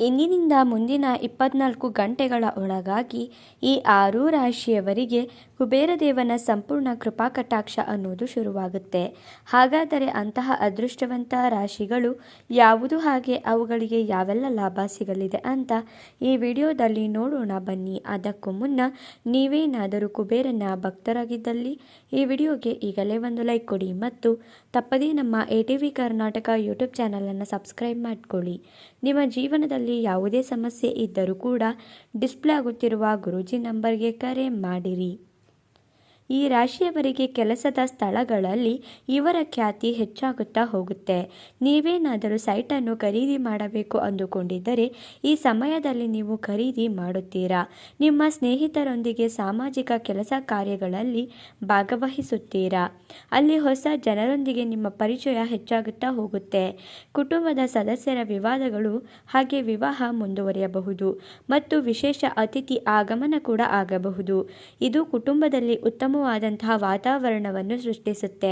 ಇಂದಿನಿಂದ ಮುಂದಿನ ಇಪ್ಪತ್ನಾಲ್ಕು ಗಂಟೆಗಳ ಒಳಗಾಗಿ ಈ ಆರೂ ರಾಶಿಯವರಿಗೆ ಕುಬೇರದೇವನ ಸಂಪೂರ್ಣ ಕೃಪಾಕಟಾಕ್ಷ ಅನ್ನೋದು ಶುರುವಾಗುತ್ತೆ. ಹಾಗಾದರೆ ಅಂತಹ ಅದೃಷ್ಟವಂತ ರಾಶಿಗಳು ಯಾವುದು ಹಾಗೆ ಅವುಗಳಿಗೆ ಯಾವೆಲ್ಲ ಲಾಭ ಸಿಗಲಿದೆ ಅಂತ ಈ ವಿಡಿಯೋದಲ್ಲಿ ನೋಡೋಣ ಬನ್ನಿ. ಅದಕ್ಕೂ ಮುನ್ನ ನೀವೇನಾದರೂ ಕುಬೇರನ ಭಕ್ತರಾಗಿದ್ದಲ್ಲಿ ಈ ವಿಡಿಯೋಗೆ ಈಗಲೇ ಒಂದು ಲೈಕ್ ಕೊಡಿ ಮತ್ತು ತಪ್ಪದೇ ನಮ್ಮ A T V Karnataka YouTube ಚಾನಲನ್ನು ಸಬ್ಸ್ಕ್ರೈಬ್ ಮಾಡಿಕೊಳ್ಳಿ. ನಿಮ್ಮ ಜೀವನದಲ್ಲಿ ಯಾವುದೇ ಸಮಸ್ಯೆ ಇದ್ದರೂ ಕೂಡ ಡಿಸ್ಪ್ಲೇ ಆಗುತ್ತಿರುವ ಗುರೂಜಿ ನಂಬರ್ಗೆ ಕರೆ ಮಾಡಿರಿ. ಈ ರಾಶಿಯವರಿಗೆ ಕೆಲಸದ ಸ್ಥಳಗಳಲ್ಲಿ ಇವರ ಖ್ಯಾತಿ ಹೆಚ್ಚಾಗುತ್ತಾ ಹೋಗುತ್ತೆ. ನೀವೇನಾದರೂ ಸೈಟನ್ನು ಖರೀದಿ ಮಾಡಬೇಕು ಅಂದುಕೊಂಡಿದ್ದರೆ ಈ ಸಮಯದಲ್ಲಿ ನೀವು ಖರೀದಿ ಮಾಡುತ್ತೀರಾ? ನಿಮ್ಮ ಸ್ನೇಹಿತರೊಂದಿಗೆ ಸಾಮಾಜಿಕ ಕೆಲಸ ಕಾರ್ಯಗಳಲ್ಲಿ ಭಾಗವಹಿಸುತ್ತೀರಾ? ಅಲ್ಲಿ ಹೊಸ ಜನರೊಂದಿಗೆ ನಿಮ್ಮ ಪರಿಚಯ ಹೆಚ್ಚಾಗುತ್ತಾ ಹೋಗುತ್ತೆ. ಕುಟುಂಬದ ಸದಸ್ಯರ ವಿವಾದಗಳು ಹಾಗೆ ವಿವಾಹ ಮುಂದುವರಿಯಬಹುದು ಮತ್ತು ವಿಶೇಷ ಅತಿಥಿ ಆಗಮನ ಕೂಡ ಆಗಬಹುದು. ಇದು ಕುಟುಂಬದಲ್ಲಿ ಉತ್ತಮವಾದಂತಹ ವಾತಾವರಣವನ್ನು ಸೃಷ್ಟಿಸುತ್ತೆ.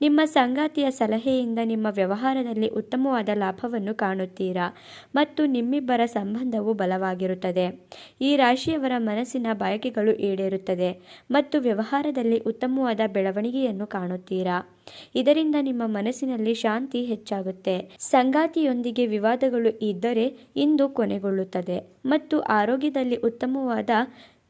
ನಿಮ್ಮ ಸಂಗಾತಿಯ ಸಲಹೆಯಿಂದ ನಿಮ್ಮ ವ್ಯವಹಾರದಲ್ಲಿ ಉತ್ತಮವಾದ ಲಾಭವನ್ನು ಕಾಣುತ್ತೀರಾ? ಮತ್ತು ನಿಮ್ಮಿಬ್ಬರ ಸಂಬಂಧವು ಬಲವಾಗಿರುತ್ತದೆ. ಈ ರಾಶಿಯವರ ಮನಸ್ಸಿನ ಬಯಕೆಗಳು ಈಡೇರುತ್ತದೆ ಮತ್ತು ವ್ಯವಹಾರದಲ್ಲಿ ಉತ್ತಮವಾದ ಬೆಳವಣಿಗೆಯನ್ನು ಕಾಣುತ್ತೀರಾ? ಇದರಿಂದ ನಿಮ್ಮ ಮನಸ್ಸಿನಲ್ಲಿ ಶಾಂತಿ ಹೆಚ್ಚಾಗುತ್ತೆ. ಸಂಗಾತಿಯೊಂದಿಗೆ ವಿವಾದಗಳು ಇದ್ದರೆ ಇಂದು ಕೊನೆಗೊಳ್ಳುತ್ತದೆ ಮತ್ತು ಆರೋಗ್ಯದಲ್ಲಿ ಉತ್ತಮವಾದ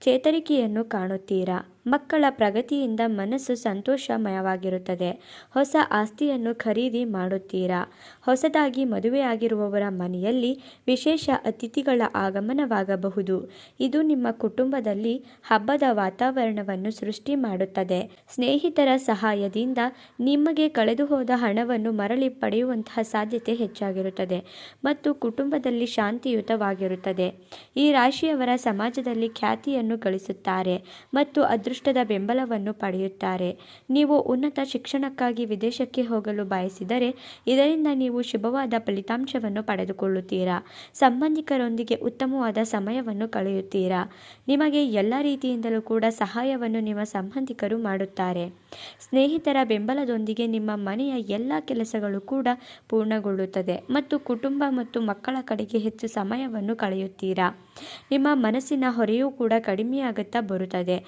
ಚೇತರಿಕೆಯನ್ನು ಕಾಣುತ್ತೀರಾ? ಮಕ್ಕಳ ಪ್ರಗತಿಯಿಂದ ಮನಸ್ಸು ಸಂತೋಷಮಯವಾಗಿರುತ್ತದೆ. ಹೊಸ ಆಸ್ತಿಯನ್ನು ಖರೀದಿ ಮಾಡುತ್ತೀರಾ? ಹೊಸದಾಗಿ ಮದುವೆಯಾಗಿರುವವರ ಮನೆಯಲ್ಲಿ ವಿಶೇಷ ಅತಿಥಿಗಳ ಆಗಮನವಾಗಬಹುದು. ಇದು ನಿಮ್ಮ ಕುಟುಂಬದಲ್ಲಿ ಹಬ್ಬದ ವಾತಾವರಣವನ್ನು ಸೃಷ್ಟಿ ಮಾಡುತ್ತದೆ. ಸ್ನೇಹಿತರ ಸಹಾಯದಿಂದ ನಿಮಗೆ ಕಳೆದುಹೋದ ಹಣವನ್ನು ಮರಳಿ ಪಡೆಯುವಂತಹ ಸಾಧ್ಯತೆ ಹೆಚ್ಚಾಗಿರುತ್ತದೆ ಮತ್ತು ಕುಟುಂಬದಲ್ಲಿ ಶಾಂತಿಯುತವಾಗಿರುತ್ತದೆ. ಈ ರಾಶಿಯವರ ಸಮಾಜದಲ್ಲಿ ಖ್ಯಾತಿಯನ್ನು ಗಳಿಸುತ್ತಾರೆ ಮತ್ತು ಅದೃಷ್ಟದ ಬೆಂಬಲವನ್ನು ಪಡೆಯುತ್ತಾರೆ. ನೀವು ಉನ್ನತ ಶಿಕ್ಷಣಕ್ಕಾಗಿ ವಿದೇಶಕ್ಕೆ ಹೋಗಲು ಬಯಸಿದರೆ ಇದರಿಂದ ನೀವು ಶುಭವಾದ ಫಲಿತಾಂಶವನ್ನು ಪಡೆದುಕೊಳ್ಳುತ್ತೀರಾ? ಸಂಬಂಧಿಕರೊಂದಿಗೆ ಉತ್ತಮವಾದ ಸಮಯವನ್ನು ಕಳೆಯುತ್ತೀರಾ? ನಿಮಗೆ ಎಲ್ಲ ರೀತಿಯಿಂದಲೂ ಕೂಡ ಸಹಾಯವನ್ನು ನಿಮ್ಮ ಸಂಬಂಧಿಕರು ಮಾಡುತ್ತಾರೆ. ಸ್ನೇಹಿತರ ಬೆಂಬಲದೊಂದಿಗೆ ನಿಮ್ಮ ಮನೆಯ ಎಲ್ಲ ಕೆಲಸಗಳು ಕೂಡ ಪೂರ್ಣಗೊಳ್ಳುತ್ತದೆ ಮತ್ತು ಕುಟುಂಬ ಮತ್ತು ಮಕ್ಕಳ ಕಡೆಗೆ ಹೆಚ್ಚು ಸಮಯವನ್ನು ಕಳೆಯುತ್ತೀರಾ? ನಿಮ್ಮ ಮನಸ್ಸಿನ ಹೊರೆಯೂ ಕೂಡ ಕಡಿಮೆಯಾಗುತ್ತಾ ಬರುತ್ತದೆ.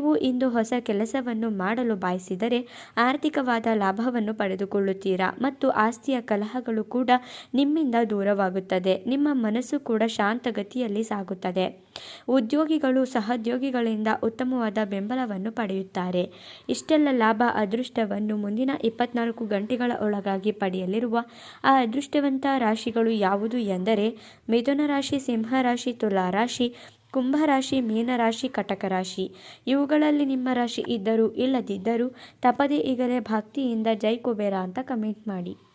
ನೀವು ಇಂದು ಹೊಸ ಕೆಲಸವನ್ನು ಮಾಡಲು ಬಯಸಿದರೆ ಆರ್ಥಿಕವಾದ ಲಾಭವನ್ನು ಪಡೆದುಕೊಳ್ಳುತ್ತೀರಾ? ಮತ್ತು ಆಸ್ತಿಯ ಕಲಹಗಳು ಕೂಡ ನಿಮ್ಮಿಂದ ದೂರವಾಗುತ್ತದೆ. ನಿಮ್ಮ ಮನಸ್ಸು ಕೂಡ ಶಾಂತಗತಿಯಲ್ಲಿ ಸಾಗುತ್ತದೆ. ಉದ್ಯೋಗಿಗಳು ಸಹೋದ್ಯೋಗಿಗಳಿಂದ ಉತ್ತಮವಾದ ಬೆಂಬಲವನ್ನು ಪಡೆಯುತ್ತಾರೆ. ಇಷ್ಟೆಲ್ಲ ಲಾಭ ಅದೃಷ್ಟವನ್ನು ಮುಂದಿನ ಇಪ್ಪತ್ನಾಲ್ಕು ಗಂಟೆಗಳ ಒಳಗಾಗಿ ಪಡೆಯಲಿರುವ ಆ ಅದೃಷ್ಟವಂತ ರಾಶಿಗಳು ಯಾವುದು ಎಂದರೆ ಮಿಥುನ ರಾಶಿ, ಸಿಂಹ ರಾಶಿ, ತುಲಾ ರಾಶಿ ಕುಂಭರಾಶಿ, ಮೀನರಾಶಿ ಕಟಕ ರಾಶಿ ಇವುಗಳಲ್ಲಿ ನಿಮ್ಮ ರಾಶಿ ಇದ್ದರೂ ಇಲ್ಲದಿದ್ದರೂ ತಪ್ಪದೇ ಈಗಲೇ ಭಕ್ತಿಯಿಂದ ಜೈ ಕುಬೇರ ಅಂತ ಕಮೆಂಟ್ ಮಾಡಿ.